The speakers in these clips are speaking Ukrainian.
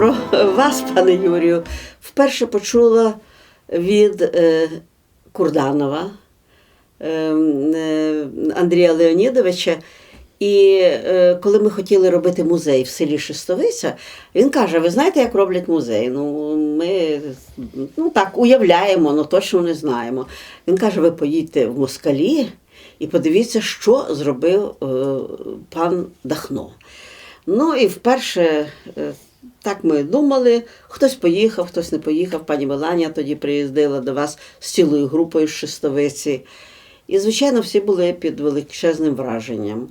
про вас, пане Юрію, вперше почула від е, Курданова е, е, Андрія Леонідовича. І е, коли ми хотіли робити музей в селі Шестовиця, він каже: ви знаєте, як роблять музей? Ну, ми ну, так уявляємо, але точно не знаємо. Він каже: ви поїдьте в Москалі і подивіться, що зробив пан Дахно. Ну і вперше так ми думали. Хтось поїхав, хтось не поїхав. Пані Меланія тоді приїздила до вас з цілою групою з Шестовиці. І, звичайно, всі були під величезним враженням.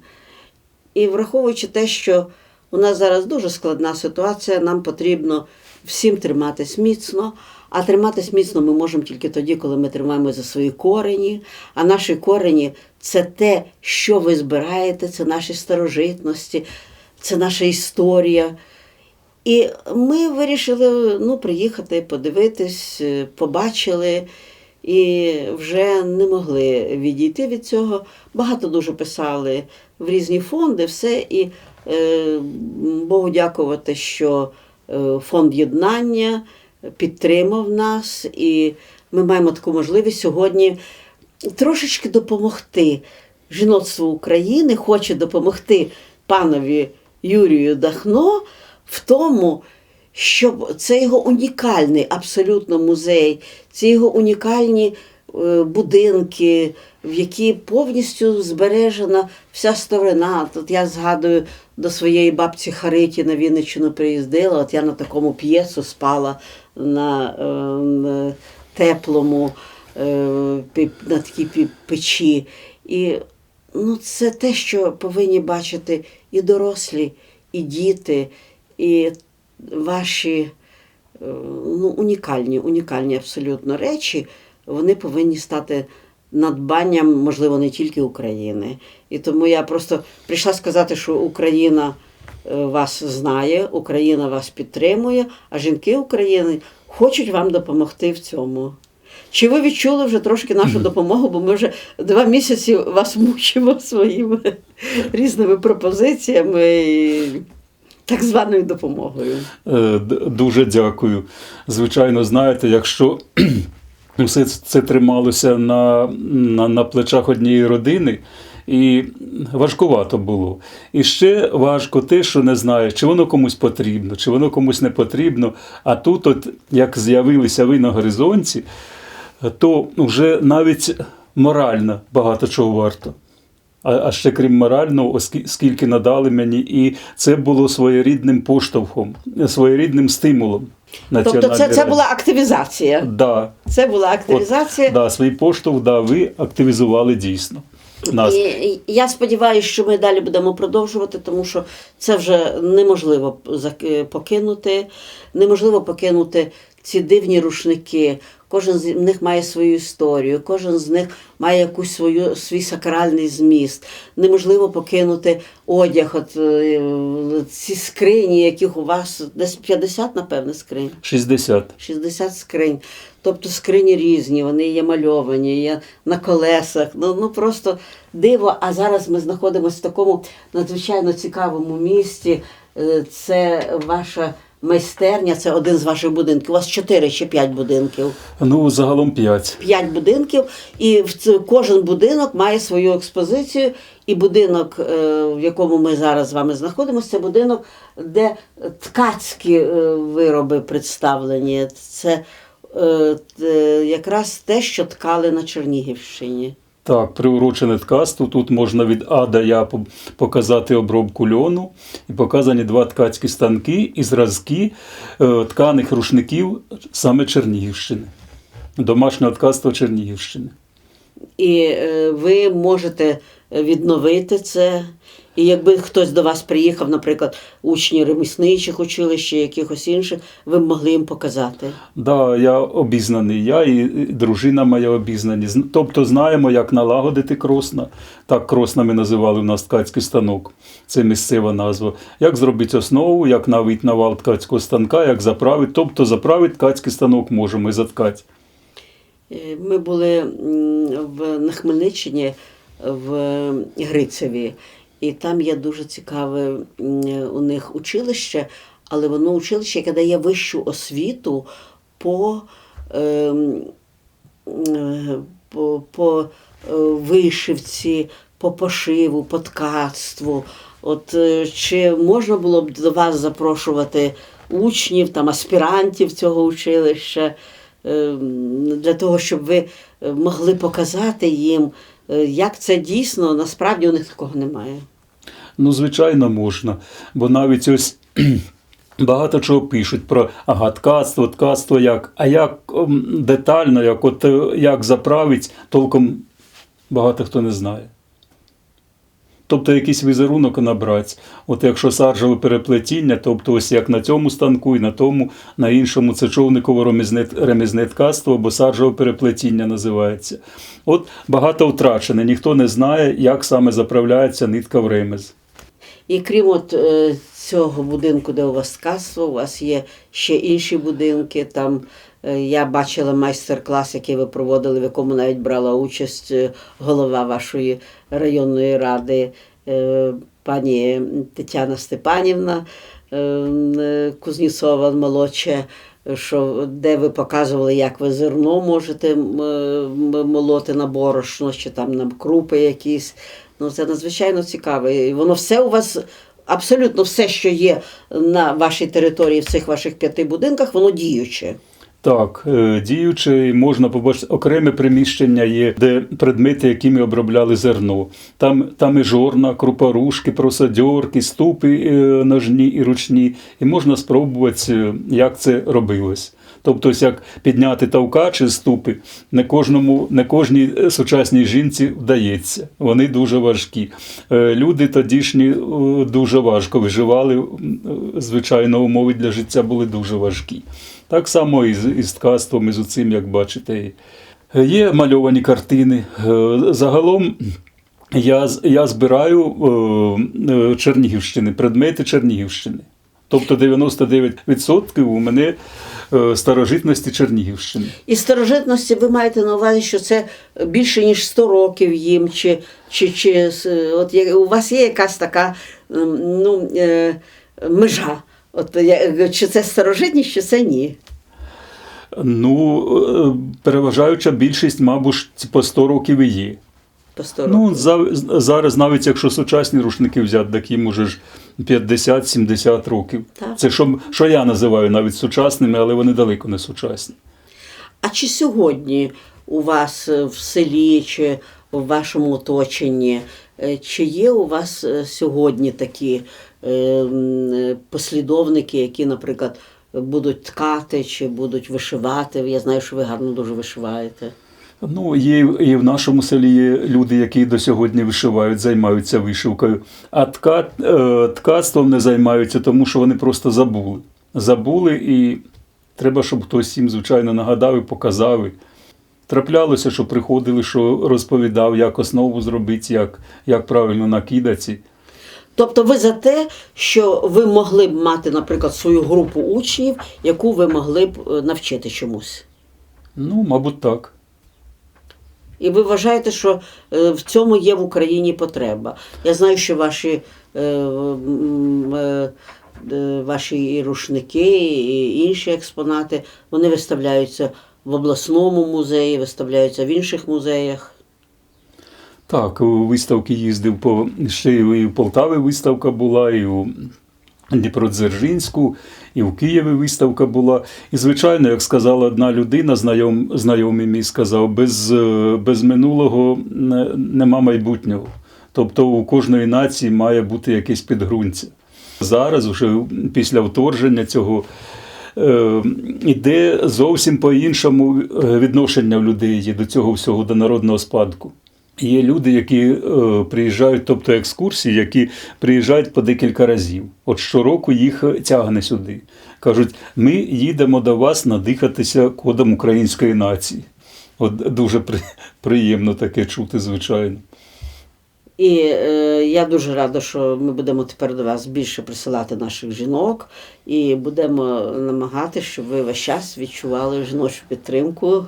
І враховуючи те, що у нас зараз дуже складна ситуація, нам потрібно всім триматись міцно. А триматись міцно ми можемо тільки тоді, коли ми тримаємо за свої корені. А наші корені це те, що ви збираєте, це наші старожитності, це наша історія. І ми вирішили ну, приїхати, подивитись, е, побачили і вже не могли відійти від цього. Багато дуже писали в різні фонди, все. І е, Богу дякувати, що е, фонд єднання підтримав нас, і ми маємо таку можливість сьогодні трошечки допомогти. Жіноцтво України хоче допомогти панові Юрію Дахно в тому, щоб це його унікальний абсолютно музей, це його унікальні е, будинки, в які повністю збережена вся сторона. Тут я згадую до своєї бабці Хариті на Вінниччину приїздила. От я на такому п'єсу спала на, е, на теплому, е, на такій печі. І ну, це те, що повинні бачити і дорослі, і діти, і ваші е, ну, унікальні, унікальні абсолютно речі, вони повинні стати надбанням, можливо, не тільки України. І тому я просто прийшла сказати, що Україна е, вас знає, Україна вас підтримує, а жінки України хочуть вам допомогти в цьому. Чи ви відчули вже трошки нашу допомогу, бо ми вже два місяці вас мучимо своїми різними пропозиціями так званою допомогою. Е, Дуже дякую. Звичайно, знаєте, якщо все це трималося на, на, на плечах однієї родини, і важкувато було. І ще важко те, що не знаю, чи воно комусь потрібно, чи воно комусь не потрібно. А тут, от, як з'явилися ви на горизонті, то вже навіть морально багато чого варто. А, а ще крім морального, оскі- скільки надали мені, і це було своєрідним поштовхом, своєрідним стимулом. Тобто це, це була активізація. Да, Це була активізація. от, да, свій поштовх, да, ви активізували дійсно. Нас. І я сподіваюся, що ми далі будемо продовжувати, тому що це вже неможливо покинути. Неможливо покинути ці дивні рушники. Кожен з них має свою історію, кожен з них має якусь свою свій сакральний зміст. Неможливо покинути одяг, от е, ці скрині, яких у вас десь 50, напевне, скринь. 60. 60 скринь. Тобто скрині різні, вони є мальовані, є на колесах. Ну, ну просто диво. А зараз ми знаходимося в такому надзвичайно цікавому місті. Е, Це ваша майстерня, це один з ваших будинків. У вас 4 чи 5 будинків. Ну, загалом 5. П'ять будинків, і кожен будинок має свою експозицію. І будинок, е, в якому ми зараз з вами знаходимося, це будинок, де ткацькі е, вироби представлені. Це е, якраз те, що ткали на Чернігівщині. Так, приурочене ткацтво. Тут можна від А до Я показати обробку льону і показані два ткацькі станки і зразки е, тканих рушників саме Чернігівщини. Домашнього ткацтва Чернігівщини. І е, ви можете відновити це. І якби хтось до вас приїхав, наприклад, учні ремісничих училищ, якихось інших, ви б могли їм показати. Да, я обізнаний. Я і дружина моя обізнані. Тобто знаємо, як налагодити кросна. Так кросна ми називали у нас ткацький станок. Це місцева назва. Як зробити основу, як навіть навал ткацького станка, як заправити. Тобто заправити ткацький станок можемо і заткати. Е, Ми були в, на Хмельниччині в Грицеві, і там є дуже цікаве у них училище, але воно училище, яке дає вищу освіту по, ем, е, по, по е, вишивці, по пошиву, по ткацтву. От е, чи можна було б до вас запрошувати учнів, там, аспірантів цього училища, е, для того, щоб ви могли показати їм, як це дійсно, насправді у них такого немає. Ну, звичайно, можна. Бо навіть ось багато чого пишуть про ага, ткацтво, ткацтво як. А як ем, детально, як от е, як заправить, толком багато хто не знає. Тобто якийсь візерунок набрати. От якщо саржеве переплетіння, тобто ось як на цьому станку і на тому, на іншому це човниково ремізне, ремізне ткацтво або саржеве переплетіння називається. От багато втрачене, ніхто не знає, як саме заправляється нитка в ремез. І крім от е, цього будинку, де у вас ткацтво, у вас є ще інші будинки. Там я бачила майстер-клас, який ви проводили, в якому навіть брала участь е, голова вашої районної ради, е, пані Тетяна Степанівна е, е, Кузнєцова молодша. Що де ви показували, як ви зерно можете молоти на борошно, чи там на крупи якісь. Ну, це надзвичайно цікаво. І воно все у вас, абсолютно все, що є на вашій території в цих ваших п'яти будинках, воно діюче. Так, е, діюче, і можна побачити окреме приміщення є, де предмети, якими обробляли зерно. Там, там і жорна, крупорушки, просадьорки, ступи е, ножні і ручні. І можна спробувати, е, як це робилось. Тобто, як підняти тавка чи ступи, не кожному, не кожній сучасній жінці вдається. Вони дуже важкі. Люди тодішні дуже важко виживали. Звичайно, умови для життя були дуже важкі. Так само і з, і з ткацтвом, і з цим, як бачите. Є мальовані картини. Е, Загалом я, я збираю е, е, Чернігівщини, предмети Чернігівщини. Тобто 99% у мене старожитності Чернігівщини. І старожитності ви маєте на увазі, що це більше ніж 100 років їм, чи, чи, чи от у вас є якась така ем, ну, межа. От, я- чи це старожитність, чи це ні? Ну, е, переважаюча більшість, мабуть, по 100 років і є. По 100 років. Ну, за, зараз, навіть якщо сучасні рушники взяти, так їм уже ж 50-70 років. Так. Це що, що я називаю навіть сучасними, але вони далеко не сучасні. А чи сьогодні у вас е, в селі чи в вашому оточенні, е, чи є у вас е, сьогодні такі е, е, послідовники, які, наприклад, будуть ткати чи будуть вишивати? Я знаю, що ви гарно дуже вишиваєте. Ну, є і в нашому селі є люди, які до сьогодні вишивають, займаються вишивкою. А тка, е, ткацтвом не займаються, тому що вони просто забули. Забули і треба, щоб хтось їм, звичайно, нагадав і показав. Траплялося, що приходили, що розповідав, як основу зробити, як, як правильно накидати. Тобто ви за те, що ви могли б мати, наприклад, свою групу учнів, яку ви могли б е, навчити чомусь? Ну, мабуть, так. І ви вважаєте, що е, в цьому є в Україні потреба. Я знаю, що ваші, е, ваші і рушники, і інші експонати, вони виставляються в обласному музеї, виставляються в інших музеях. Так, у виставки їздив по ще і в Полтаві виставка була, і у Дніпродзержинську, і в Києві виставка була. І, звичайно, як сказала одна людина, знайом, знайомий мій сказав, без, е, без минулого нема майбутнього. Тобто у кожної нації має бути якесь підґрунтя. Зараз, вже після вторження цього, е, іде зовсім по-іншому е, відношення людей до цього всього, до народного спадку. Є люди, які е, приїжджають, тобто екскурсії, які приїжджають по декілька разів. От щороку їх тягне сюди. Кажуть, ми їдемо до вас надихатися кодом української нації. От дуже приємно таке чути, звичайно. І е, я дуже рада, що ми будемо тепер до вас більше присилати наших жінок. І будемо намагатися, щоб ви весь час відчували жіночу підтримку,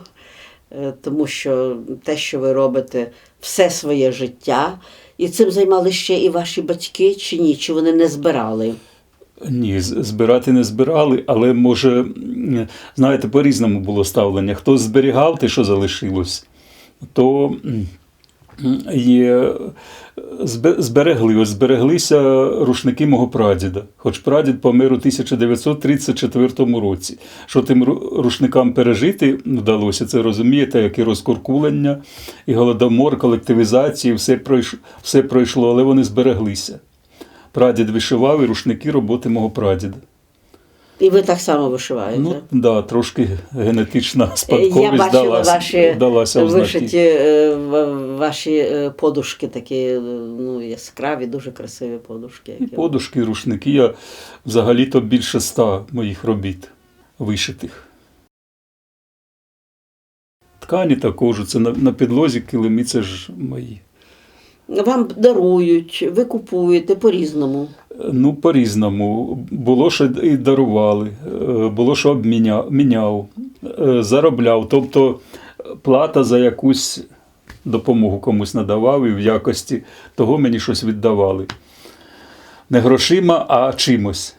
е, тому що те, що ви робите все своє життя, і цим займалися ще і ваші батьки чи ні, чи вони не збирали. Ні, збирати не збирали, але може, знаєте, по-різному було ставлення. Хто зберігав те, що залишилось, то є, збе- зберегли. Ось збереглися рушники мого прадіда. Хоч прадід помер у 1934 році. Що тим рушникам пережити вдалося, це розумієте, як і розкуркулення, і голодомор, колективізації, все пройшло, все пройшло, але вони збереглися. Прадід вишивав і рушники роботи мого прадіда. І ви так само вишиваєте. Ну, да, трошки генетична Е, Я спадковість бачила далася, ваші далася вишиті е, ваші е, подушки такі е, ну, яскраві, дуже красиві подушки. І подушки, і рушники. Я взагалі-то більше ста моїх робіт вишитих. Ткані також, це на, на підлозі килимі, це ж мої. Вам дарують, ви купуєте по-різному. Ну, по-різному. Було, що і дарували, е, було, що обміняв, міняв, е, заробляв. Тобто плата за якусь допомогу комусь надавав і в якості того мені щось віддавали. Не грошима, а чимось.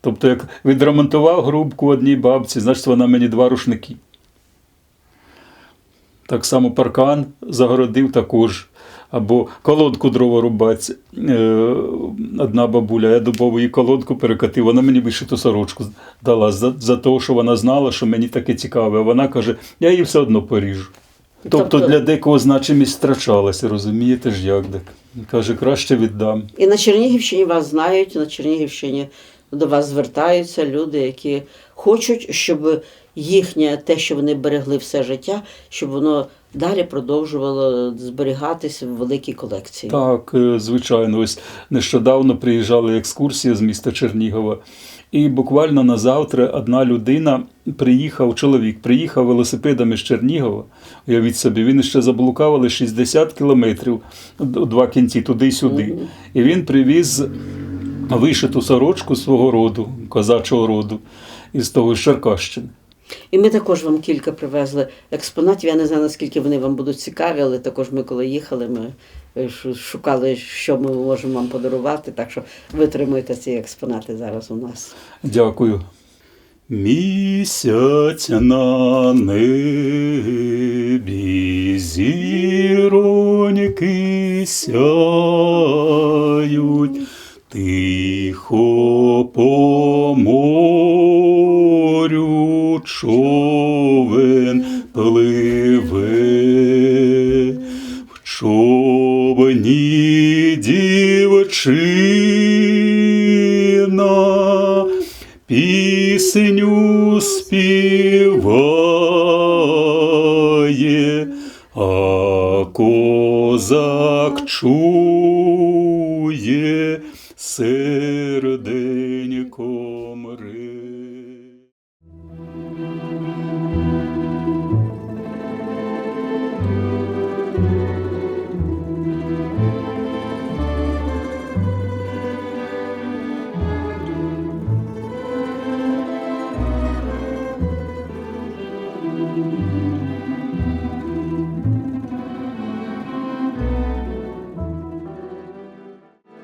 Тобто, як відремонтував грубку одній бабці, значить вона мені два рушники. Так само паркан загородив також. Або колодку дрова рубаць. Е, одна бабуля, я дубову їй колодку перекатив, вона мені вишиту сорочку дала за, за те, що вона знала, що мені таке цікаве. А вона каже, я її все одно поріжу. Тобто, Тобто- для декого значимість втрачалася, розумієте ж як так? Каже, краще віддам. І на Чернігівщині вас знають, на Чернігівщині до вас звертаються люди, які хочуть, щоб їхнє те, що вони берегли все життя, щоб воно далі продовжувало зберігатися в великій колекції. Так, е, звичайно, ось нещодавно приїжджали екскурсії з міста Чернігова, і буквально на завтра одна людина приїхав, чоловік, приїхав велосипедами з Чернігова. Уявіть собі, він ще заблукав, але 60 кілометрів два кінці, туди й сюди. І він привіз вишиту сорочку свого роду, козачого роду, із того Черкащини. І ми також вам кілька привезли експонатів. Я не знаю, наскільки вони вам будуть цікаві, але також ми, коли їхали, ми е, шукали, що ми можемо вам подарувати. Так що витримуйте ці експонати зараз у нас. Дякую. Місяць на небі зіроньки сяють, човен пливе, в човні дівчина пісню співає, а козак чує серденьком рив.